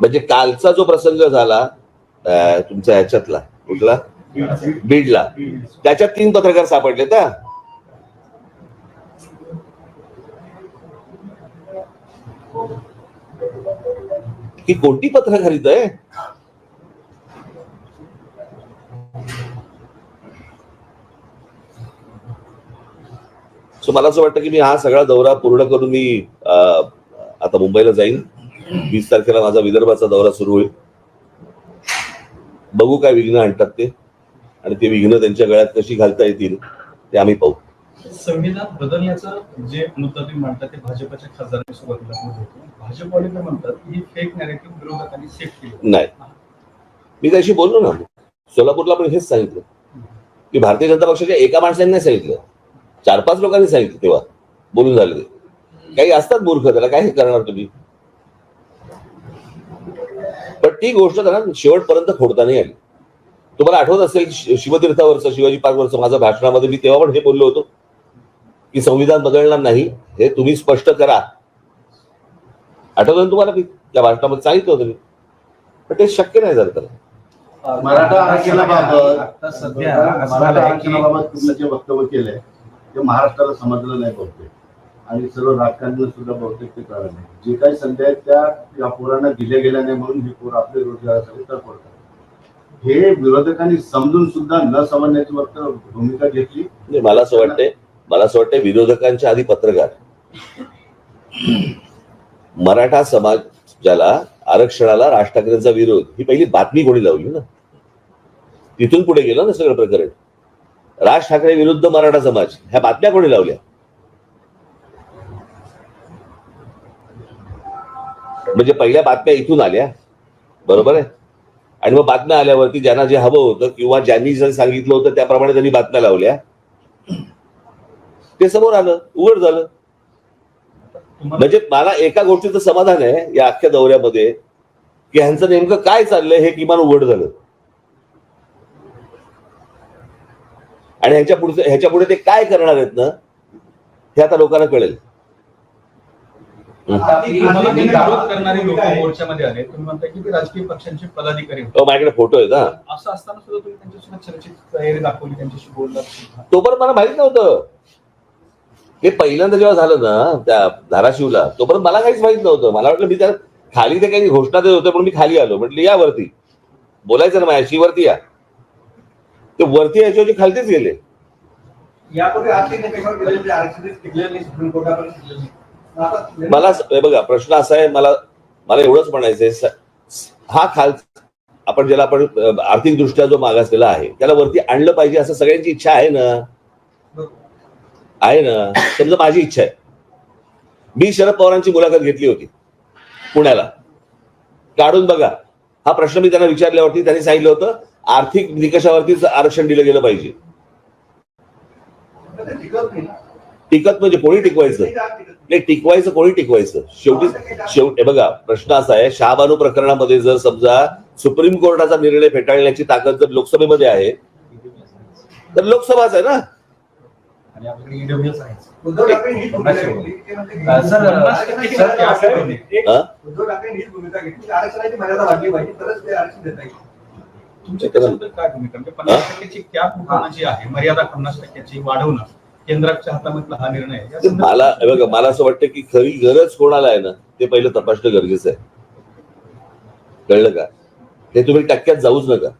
म्हणजे कालचा जो प्रसंग झाला तुमचा तुमच्या ह्याच्यातला कुठला? बीडला. त्याच्यात तीन पत्रकार सापडले का ही कोणती पत्रकारित आहे सो मला असं वाटतं की मी हा सगळा दौरा पूर्ण करून मी आता मुंबईला जाईन. वीस तारखेला माझा विदर्भाचा दौरा सुरू होईल. बघू काय विघ्न आणतात ते. आणि ते विघ्न त्यांच्या गळ्यात कशी घालता येतील ते आम्ही पाहू. संविधान बदलण्याचा जे मुद्दा तुम्ही मांडता ते भाजपच्या खासदारांनी सुरुवातीला तर म्हणतात की ही फेक नॅरेटिव्ह विरोधकांनी सेट केली. नाही. मी त्याशी बोललो ना. सोलापूरला पण हेच सांगितलं. की भारतीय जनता पक्षाच्या एका माणसाने नाही सांगितलं. चार पाच लोकांनी सांगितलं तेव्हा. बोलून झाले काही असतात मूर्ख त्याला काय हे करणार तुम्ही? ती गोष्ट त्यांना शेवटपर्यंत खोडता नाही आली. तुम्हाला आठवत असेल शिवतीर्थावरचं शिवाजी पार्कवरचं माझ्या भाषणामध्ये मी तेव्हा पण हे बोललो होतो की संविधान बदलणार नाही हे तुम्ही स्पष्ट करा. आठवतं ना तुम्हाला मी? त्या भाषणामध्ये सांगितलं होतं मी. पण ते शक्य नाही झालं त्याला मराठा आरक्षणाबाबत आता सध्या मराठा आरक्षणाबाबत तुम्ही जे वक्तव्य केलंय ते महाराष्ट्राला समजलं नाही बहुतेक. आणि सर्व राजकारण सुद्धा बहुतेक ते कारण आहे. जे काही संधी आहेत त्या या पोरांना दिल्या गेल्या नाही म्हणून हे पोर आपले रोजगारासाठी तडफडतात. हे विरोधकांनी समजून सुद्धा न समजण्याची वक्त भूमिका घेतली. मला असं वाटतंय मला असं वाटतंय विरोधकांच्या आधी पत्रकार. मराठा समाज ज्याला आरक्षणाला राज ठाकरेंचा विरोध ही पहिली बातमी कोणी लावली ना? तिथून पुढे गेलं ना सगळं प्रकरण? राज ठाकरे विरुद्ध मराठा समाज ह्या बातम्या कोणी लावल्या? म्हणजे पहिल्या बातम्या इथून आल्या. बरोबर आहे? आणि मग बातम्या आल्यावरती ज्यांना जे हवं होतं किंवा ज्यांनी जर सांगितलं होतं त्याप्रमाणे त्यांनी बातम्या लावल्या. ते समोर आलं उघड झालं. म्हणजे मला एका गोष्टीचं समाधान आहे या अख्ख्या दौऱ्यामध्ये की ह्यांचं नेमकं काय चाललंय हे किमान उघड झालं. आणि ह्याच्या पुढे ह्याच्या पुढे ते काय करणार आहेत ना हे आता लोकांना कळेल आता तुम्हाला ते विरोध करणारे लोक मोर्चामध्ये आले तुम्ही म्हणता की ते राजकीय पक्षांचे पदाधिकारी होते. अहो, माझ्याकडे फोटो आहे ना असं असताना सुद्धा तुम्ही त्यांच्यासोबत चर्चेची तयारी दाखवली त्यांच्याशी बोललात सुद्धा. तो पण मला माहीत नव्हतं. हे पहिल्यांदा जेव्हा झालं ना त्या धाराशिवला तोपर्यंत मला काहीच माहीत नव्हतं. मला वाटलं मी त्या खाली ते काही घोषणा देत होते पण मी खाली आलो. म्हटलं या वरती. बोलायचं ना माझ्याशी वरती या. ते वरती याच्याऐवजी खालतीच गेले. यापूर्वी आर्थिक निकषावर आरक्षण सुप्रीम कोर्टापर्यंत मला बघा प्रश्न असा आहे मला मला एवढंच म्हणायचंय हा खाल आपण ज्याला आपण आर्थिक दृष्ट्या जो मागासलेला आहे त्याला वरती आणलं पाहिजे असं सगळ्यांची इच्छा आहे ना? आहे ना? समजा माझी इच्छा आहे. मी शरद पवारांची मुलाखत घेतली होती पुण्याला. काढून बघा. हा प्रश्न मी त्यांना विचारल्यावरती त्यांनी सांगितलं होतं आर्थिक निकषावरतीच आरक्षण दिलं गेलं पाहिजे. टिकत टिकत म्हणजे कोणी टिकवायचं? नाही टिकवायचं कोणी टिकवायचं? शेवटी शेवट बघा प्रश्न असा आहे शहाबानू प्रकरणामध्ये जर समजा सुप्रीम कोर्टाचा निर्णय फेटाळण्याची ताकद जर लोकसभेमध्ये आहे तर लोकसभाच आहे ना? तुमच्या काय भूमिका? म्हणजे पन्नास टक्क्याची कॅप जी आहे मर्यादा पन्नास टक्क्याची वाढवणं. केंद्राच्या हातामधला हा निर्णय मला बघा मला असं वाटतं की खरी गरज कोणाला आहे ना ते पहिलं तपासणं गरजेचं आहे. कळलं का? ते तुम्ही टक्क्यात जाऊच नका.